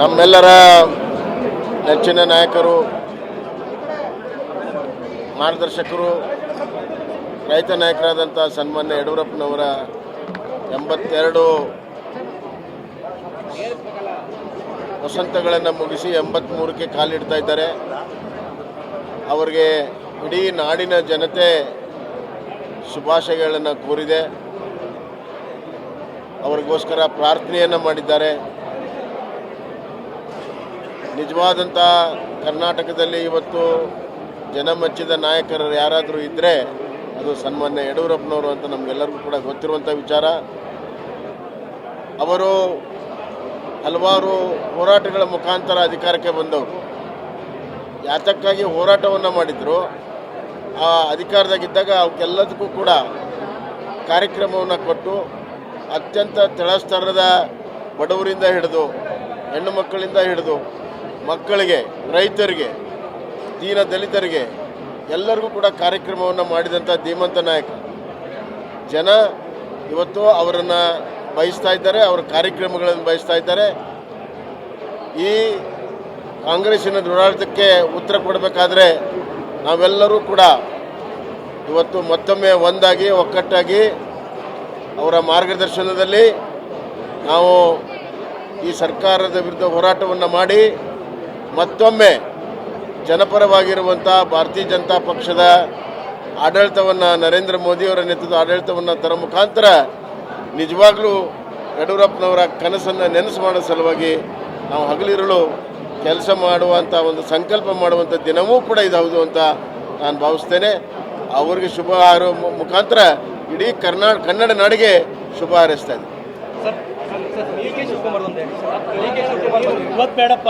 ನಮ್ಮೆಲ್ಲರ ನೆಚ್ಚಿನ ನಾಯಕರು, ಮಾರ್ಗದರ್ಶಕರು, ರೈತ ನಾಯಕರಾದಂಥ ಸನ್ಮಾನ್ಯ ಯಡಿಯೂರಪ್ಪನವರ ಎಂಬತ್ತೆರಡು ವಸಂತಗಳನ್ನು ಮುಗಿಸಿ ಎಂಬತ್ತ್ಮೂರಕ್ಕೆ ಕಾಲಿಡ್ತಾ ಇದ್ದಾರೆ. ಅವರಿಗೆ ಇಡೀ ನಾಡಿನ ಜನತೆ ಶುಭಾಶಯಗಳನ್ನು ಕೋರಿದೆ. ಅವರಿಗೋಸ್ಕರ ಪ್ರಾರ್ಥನೆಯನ್ನು ಮಾಡಿದ್ದಾರೆ. ನಿಜವಾದಂಥ ಕರ್ನಾಟಕದಲ್ಲಿ ಇವತ್ತು ಜನಮಚ್ಚಿದ ನಾಯಕರು ಯಾರಾದರೂ ಇದ್ದರೆ ಅದು ಸನ್ಮಾನ್ಯ ಯಡಿಯೂರಪ್ಪನವರು ಅಂತ ನಮಗೆಲ್ಲರಿಗೂ ಕೂಡ ಗೊತ್ತಿರುವಂಥ ವಿಚಾರ. ಅವರು ಹಲವಾರು ಹೋರಾಟಗಳ ಮುಖಾಂತರ ಅಧಿಕಾರಕ್ಕೆ ಬಂದವರು. ಯಾತಕ್ಕಾಗಿ ಹೋರಾಟವನ್ನು ಮಾಡಿದ್ರು? ಆ ಅಧಿಕಾರದಾಗಿದ್ದಾಗ ಅವಕ್ಕೆಲ್ಲದಕ್ಕೂ ಕೂಡ ಕಾರ್ಯಕ್ರಮವನ್ನು ಕೊಟ್ಟು ಅತ್ಯಂತ ತಳಸ್ತರದ ಬಡವರಿಂದ ಹಿಡಿದು, ಹೆಣ್ಣು ಮಕ್ಕಳಿಂದ ಹಿಡಿದು, ಮಕ್ಕಳಿಗೆ, ರೈತರಿಗೆ, ದೀನ ದಲಿತರಿಗೆ, ಎಲ್ಲರಿಗೂ ಕೂಡ ಕಾರ್ಯಕ್ರಮವನ್ನು ಮಾಡಿದಂಥ ಧೀಮಂತ ನಾಯಕ. ಜನ ಇವತ್ತು ಅವರನ್ನು ಬಯಸ್ತಾ ಇದ್ದಾರೆ, ಅವರ ಕಾರ್ಯಕ್ರಮಗಳನ್ನು ಬಯಸ್ತಾ ಇದ್ದಾರೆ. ಈ ಕಾಂಗ್ರೆಸ್ಸಿನ ದುರಾಡಳಿತಕ್ಕೆ ಉತ್ತರ ಕೊಡಬೇಕಾದ್ರೆ ನಾವೆಲ್ಲರೂ ಕೂಡ ಇವತ್ತು ಮತ್ತೊಮ್ಮೆ ಒಂದಾಗಿ, ಒಕ್ಕಟ್ಟಾಗಿ ಅವರ ಮಾರ್ಗದರ್ಶನದಲ್ಲಿ ನಾವು ಈ ಸರ್ಕಾರದ ವಿರುದ್ಧ ಹೋರಾಟವನ್ನು ಮಾಡಿ ಮತ್ತೊಮ್ಮೆ ಜನಪರವಾಗಿರುವಂಥ ಭಾರತೀಯ ಜನತಾ ಪಕ್ಷದ ಆಡಳಿತವನ್ನು ನರೇಂದ್ರ ಮೋದಿಯವರ ನೇತೃತ್ವದ ಆಡಳಿತವನ್ನು ತರ ಮುಖಾಂತರ ನಿಜವಾಗ್ಲೂ ಯಡಿಯೂರಪ್ಪನವರ ಕನಸನ್ನು ನೆನಸು ಮಾಡೋ ಸಲುವಾಗಿ ನಾವು ಹಗಲಿರುಳು ಕೆಲಸ ಮಾಡುವಂಥ ಒಂದು ಸಂಕಲ್ಪ ಮಾಡುವಂಥ ದಿನವೂ ಕೂಡ ಇದು ಹೌದು ಅಂತ ನಾನು ಭಾವಿಸ್ತೇನೆ. ಅವರಿಗೆ ಶುಭ ಮುಖಾಂತರ ಇಡೀ ಕರ್ನಾಟಕ ಕನ್ನಡ ನಾಡಿಗೆ ಶುಭ ಹಾರೈಸ್ತಾ ಇದೆ. ಇವತ್ತು ಬೇಡಪ್ಪ.